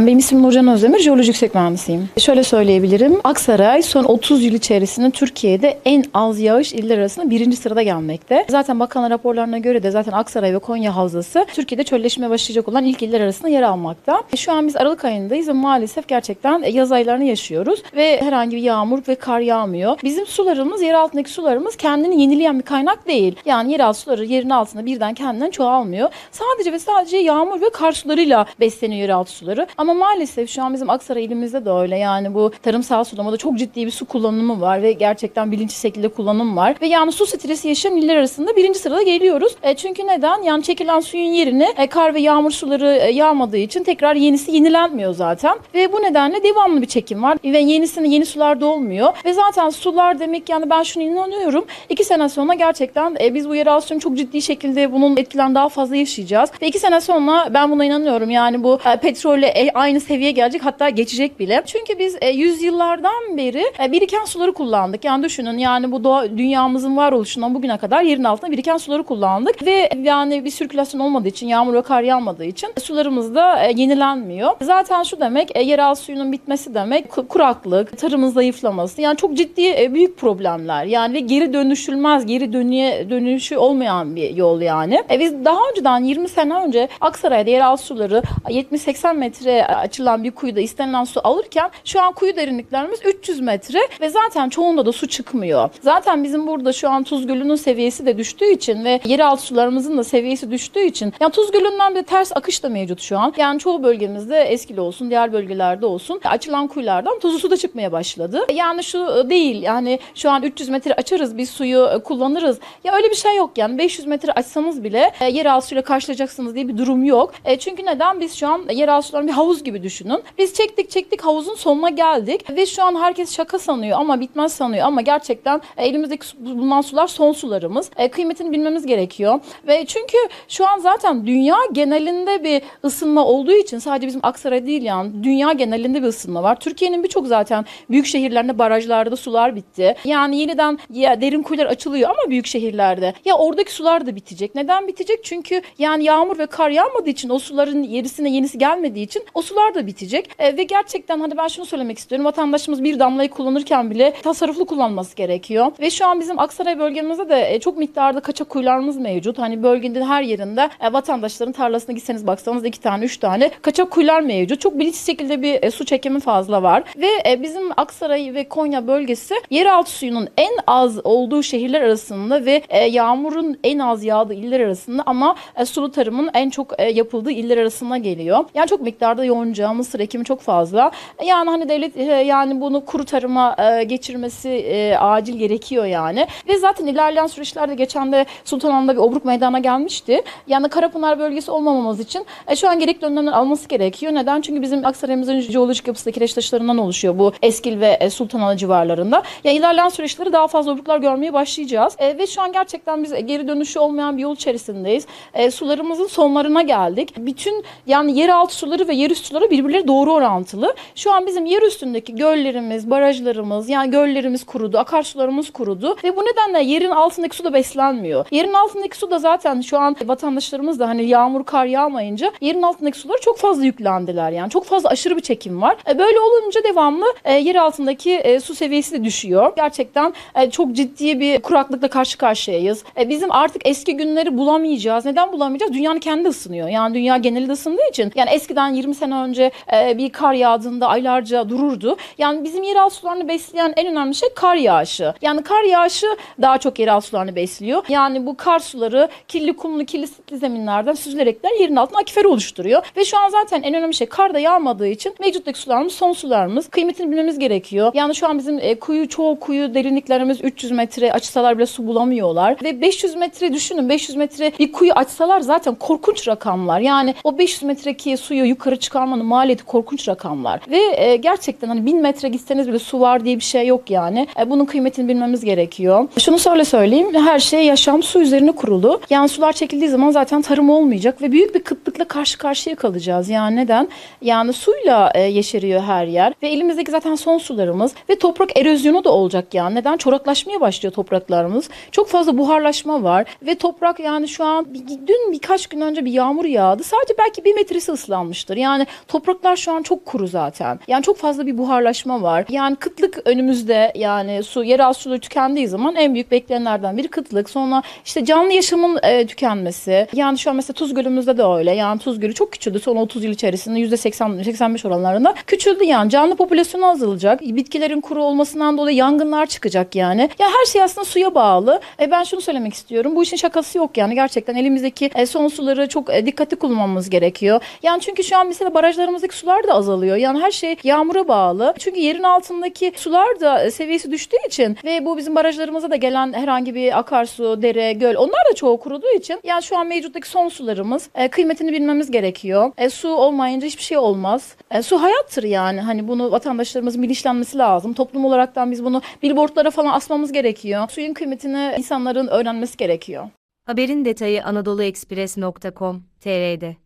Benim ismim Nurcan Özdemir, jeoloji yüksek mühendisiyim. Şöyle söyleyebilirim, Aksaray son 30 yıl içerisinde Türkiye'de en az yağış iller arasında birinci sırada gelmekte. Zaten bakan raporlarına göre de zaten Aksaray ve Konya Havzası Türkiye'de çölleşmeye başlayacak olan ilk iller arasında yer almakta. Şu an biz Aralık ayındayız ve maalesef gerçekten yaz aylarını yaşıyoruz ve herhangi bir yağmur ve kar yağmıyor. Bizim sularımız, yer altındaki sularımız kendini yenileyen bir kaynak değil. Yani yeraltı suları yerin altında birden kendinden çoğalmıyor. Sadece ve sadece yağmur ve kar sularıyla besleniyor yeraltı suları. Ama maalesef şu an bizim Aksaray ilimizde de öyle. Yani bu tarımsal sulamada çok ciddi bir su kullanımı var ve gerçekten bilinçli şekilde kullanım var. Ve yani su stresi yaşayan iller arasında birinci sırada geliyoruz. E, çünkü neden? Yani çekilen suyun yerine e, kar ve yağmur suları e, yağmadığı için tekrar yenisi yenilenmiyor zaten. Ve bu nedenle devamlı bir çekim var. Ve yenisini yeni sular dolmuyor. Ve zaten sular demek yani ben şunu inanıyorum. iki sene sonra gerçekten e, biz bu yeraltı suyunu çok ciddi şekilde bunun etkilerini daha fazla yaşayacağız. Ve iki sene sonra ben buna inanıyorum. Yani bu e, petrolle aynı seviyeye gelecek hatta geçecek bile. Çünkü biz e, yüzyıllardan beri e, biriken suları kullandık. Yani düşünün yani bu doğa, dünyamızın varoluşundan bugüne kadar yerin altında biriken suları kullandık. Ve yani bir sirkülasyon olmadığı için yağmur ve kar yağmadığı için sularımız da e, yenilenmiyor. Zaten şu demek e, yeraltı suyunun bitmesi demek ku- kuraklık, tarımın zayıflaması yani çok ciddi e, büyük problemler. Yani ve geri dönüşülmez, geri dönüye, dönüşü olmayan bir yol yani. E, biz daha önceden 20 sene önce Aksaray'da yeraltı suları 70-80 metre açılan bir kuyuda istenilen su alırken şu an kuyu derinliklerimiz 300 metre ve zaten çoğunda da su çıkmıyor. Zaten bizim burada şu an Tuz Gölü'nün seviyesi de düştüğü için ve yeraltı sularımızın da seviyesi düştüğü için yani Tuz Gölü'nden bir ters akış da mevcut şu an. Yani çoğu bölgemizde eskili olsun, diğer bölgelerde olsun açılan kuyulardan tuzlu su da çıkmaya başladı. Yani şu değil yani şu an 300 metre açarız biz suyu e, kullanırız. Ya öyle bir şey yok yani 500 metre açsanız bile e, yeraltı suyla karşılaşacaksınız diye bir durum yok. E, çünkü neden biz şu an yeraltı sularını bir havuz gibi düşünün. Biz çektik çektik havuzun sonuna geldik ve şu an herkes şaka sanıyor ama bitmez sanıyor ama gerçekten e, elimizdeki bulunan sular son sularımız. E, kıymetini bilmemiz gerekiyor. Ve çünkü şu an zaten dünya genelinde bir ısınma olduğu için sadece bizim Aksaray değil yani dünya genelinde bir ısınma var. Türkiye'nin birçok zaten büyük şehirlerinde barajlarda sular bitti. Yani yeniden ya derin kuyular açılıyor ama büyük şehirlerde. Ya oradaki sular da bitecek. Neden bitecek? Çünkü yani yağmur ve kar yağmadığı için o suların yerisine yenisi gelmediği için o sular da bitecek. E, ve gerçekten hani ben şunu söylemek istiyorum. Vatandaşımız bir damlayı kullanırken bile tasarruflu kullanması gerekiyor. Ve şu an bizim Aksaray bölgemizde de e, çok miktarda kaçak kuyularımız mevcut. Hani bölgenin her yerinde e, vatandaşların tarlasına gitseniz baksanız iki tane üç tane kaçak kuyular mevcut. Çok bilinçli şekilde bir e, su çekimi fazla var. Ve e, bizim Aksaray ve Konya bölgesi yeraltı suyunun en az olduğu şehirler arasında ve e, yağmurun en az yağdığı iller arasında ama e, sulu tarımın en çok e, yapıldığı iller arasında geliyor. Yani çok miktarda yonca, mısır ekimi çok fazla. Yani hani devlet e, yani bunu kuru tarıma e, geçirmesi e, acil gerekiyor yani. Ve zaten ilerleyen süreçlerde geçen de Sultanahmet'te bir obruk meydana gelmişti. Yani Karapınar bölgesi olmamamız için şu an gerekli önlemler alması gerekiyor. Neden? Çünkü bizim Aksaray'ımızın jeolojik yapısı kireç taşlarından oluşuyor bu Eskil ve Sultanahmet civarlarında. Ya ilerleyen süreçleri daha fazla obruklar görmeye başlayacağız. Ve şu an gerçekten biz geri dönüşü olmayan bir yol içerisindeyiz. Sularımızın sonlarına geldik. Bütün yani yeraltı suları ve yerüstü suları birbirleri doğru orantılı. Şu an bizim yer üstündeki göllerimiz, barajlarımız, yani göllerimiz kurudu, akarsularımız kurudu ve bu nedenle yerin altındaki su da beslenmiyor. Yerin altındaki su da zaten şu an vatandaşlarımız da hani yağmur kar yağmayınca yerin altındaki sulara çok fazla yüklendiler. Yani çok fazla aşırı bir çekim var. E, böyle olunca devamlı e, yer altındaki e, su seviyesi de düşüyor. Gerçekten çok ciddi bir kuraklıkla karşı karşıyayız. Bizim artık eski günleri bulamayacağız. Neden bulamayacağız? Dünyanın kendi ısınıyor. Yani dünya geneli ısındığı için. Yani eskiden 20 sene önce e, bir kar yağdığında aylarca dururdu. Yani bizim yeraltı sularını besleyen en önemli şey kar yağışı. Yani kar yağışı daha çok yeraltı sularını besliyor. Yani bu kar suları kirli kumlu, kirli sitli zeminlerden süzülerekten yerin altına akifer oluşturuyor. Ve şu an zaten en önemli şey kar da yağmadığı için mevcuttaki sularımız son sularımız. Kıymetini bilmemiz gerekiyor. Yani şu an bizim e, kuyu çoğu kuyu derinliklerimiz 300 metre açsalar bile su bulamıyorlar. Ve 500 metre düşünün 500 metre bir kuyu açsalar zaten korkunç rakamlar. Yani o 500 metreki suyu yukarı çıkarmanın maliyeti korkunç rakamlar. Ve e, gerçekten hani 1000 metre gitseniz bile su var diye bir şey yok yani. E, bunun kıymetini bilmemiz gerekiyor. Şunu söyle söyleyeyim. Her şey yaşam su üzerine kurulu. Yani sular çekildiği zaman zaten tarım olmayacak ve büyük bir kıtlıkla karşı karşıya kalacağız. Yani neden? Yani suyla e, yeşeriyor her yer ve elimizdeki zaten son sularımız ve toprak erozyonu da olacak yani. Neden? Çoraklaşmaya başlıyor topraklarımız. Çok fazla buharlaşma var ve toprak yani şu an dün birkaç gün önce bir yağmur yağdı. Sadece belki bir metresi ıslanmıştır. Yani Yani topraklar şu an çok kuru zaten. Yani çok fazla bir buharlaşma var. Yani kıtlık önümüzde yani su, yeraltı suları tükendiği zaman en büyük beklenenlerden biri kıtlık. Sonra işte canlı yaşamın e, tükenmesi. Yani şu an mesela Tuz Gölü'müzde de öyle. Yani Tuz Gölü çok küçüldü son 30 yıl içerisinde %80-85 oranlarında. Küçüldü yani. Canlı popülasyonu azalacak. Bitkilerin kuru olmasından dolayı yangınlar çıkacak yani. Ya her şey aslında suya bağlı. E, ben şunu söylemek istiyorum. Bu işin şakası yok yani. Gerçekten elimizdeki e, son suları çok e, dikkatli kullanmamız gerekiyor. Yani çünkü şu an mesela barajlarımızdaki sular da azalıyor. Yani her şey yağmura bağlı. Çünkü yerin altındaki sular da e, seviyesi düştüğü için ve bu bizim barajlarımıza da gelen herhangi bir akarsu, dere, göl onlar da çoğu kuruduğu için yani şu an mevcuttaki son sularımız e, kıymetini bilmemiz gerekiyor. E, su olmayınca hiçbir şey olmaz. E, su hayattır yani. Hani bunu vatandaşlarımızın bilinçlenmesi lazım. Toplum olaraktan biz bunu billboardlara falan asmamız gerekiyor. Suyun kıymetini insanların öğrenmesi gerekiyor. Haberin detayı anadoluexpress.com.tr'de.